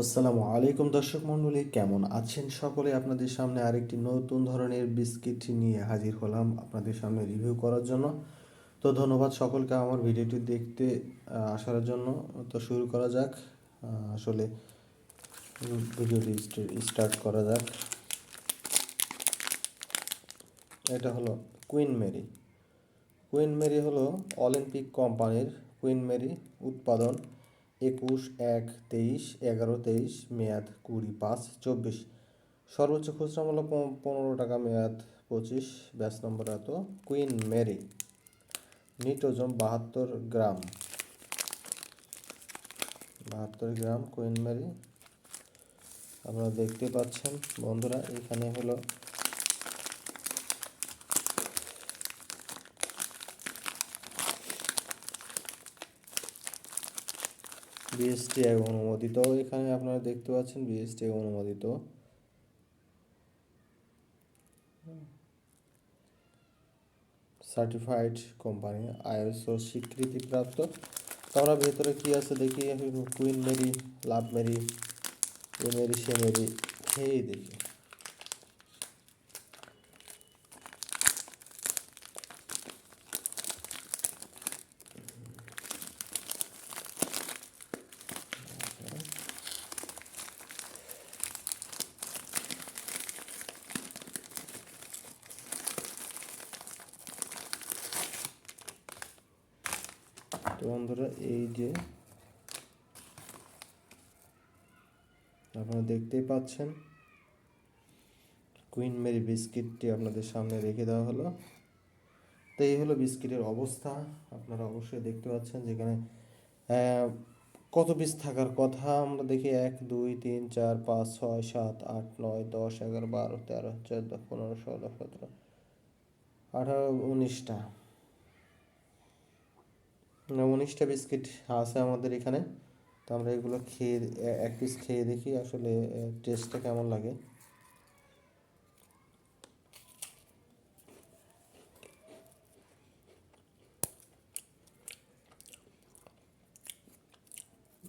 আসসালামু আলাইকুম দর্শক মণ্ডলী, কেমন আছেন সকলে? আপনাদের সামনে আরেকটি নতুন ধরনের বিস্কিট নিয়ে হাজির হলাম আপনাদের সামনে রিভিউ করার জন্য। তো ধন্যবাদ সকলকে আমার ভিডিওটি দেখতে আসার জন্য। তো শুরু করা যাক। আসলে ভিডিওটি স্টার্ট করা যাক। এটা হলো কুইন মেরি। কুইন মেরি হলো অলিম্পিক কোম্পানির কুইন মেরি উৎপাদন। একুশ, এক, তেইশ, এগারো, তেইশ, মেয়াদ কুড়ি, পাঁচ, চব্বিশ। সর্বোচ্চ খুচরা মূল্য পনেরো টাকা, মেয়াদ পঁচিশ, ব্যাস নম্বর এত, কুইন মেরি। নিট ওজন বাহাত্তর গ্রাম। বাহাত্তর গ্রাম কুইন মেরি। আপনারা দেখতে পাচ্ছেন, বন্ধুরা, এখানে হলো বিএসটি অনুমোদিত। এখানে আপনারা দেখতে পাচ্ছেন বিএসটি অনুমোদিত। Certified company I S O স্বীকৃতিপ্রাপ্ত। আমরা ভেতরে কি আছে দেখি? কুইন মেরি লাভ মেরি এ মেরি সে মেরি দেখি। তো বন্ধুরা, এই যে আপনারা দেখতেই পাচ্ছেন কুইন মেরি বিস্কিটটি আপনাদের সামনে রেখে দেওয়া হলো। তো এই হলো বিস্কিটের অবস্থা, আপনারা অবশ্যই দেখতে পাচ্ছেন যেখানে কত পিস থাকার কথা, আমরা দেখি এক, দুই, তিন, চার, পাঁচ, ছয়, সাত, আট, নয়, দশ, এগারো, বারো, তেরো, চোদ্দ, পনেরো, ষোলো, সতেরো, আঠারো, উনিশটা। উনিশটা বিস্কিট আছে আমাদের এখানে। তো আমরা এগুলো খেয়ে, এক পিস খেয়ে দেখি আসলে টেস্টটা কেমন লাগে।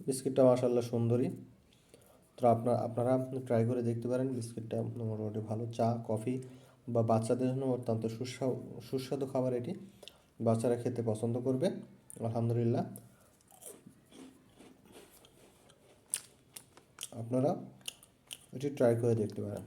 বিস্কিটটা মাসাল্লাহ সুন্দরী। তো আপনার আপনারা ট্রাই করে দেখতে পারেন, বিস্কিটটা মোটামুটি ভালো। চা, কফি বা বাচ্চাদের জন্য অত্যন্ত সুস্বাদু সুস্বাদু খাবার এটি। বাচ্চারা খেতে পছন্দ করবে। আলহামদুলিল্লাহ। আপনারা এটি ট্রাই করে দেখতে পারেন।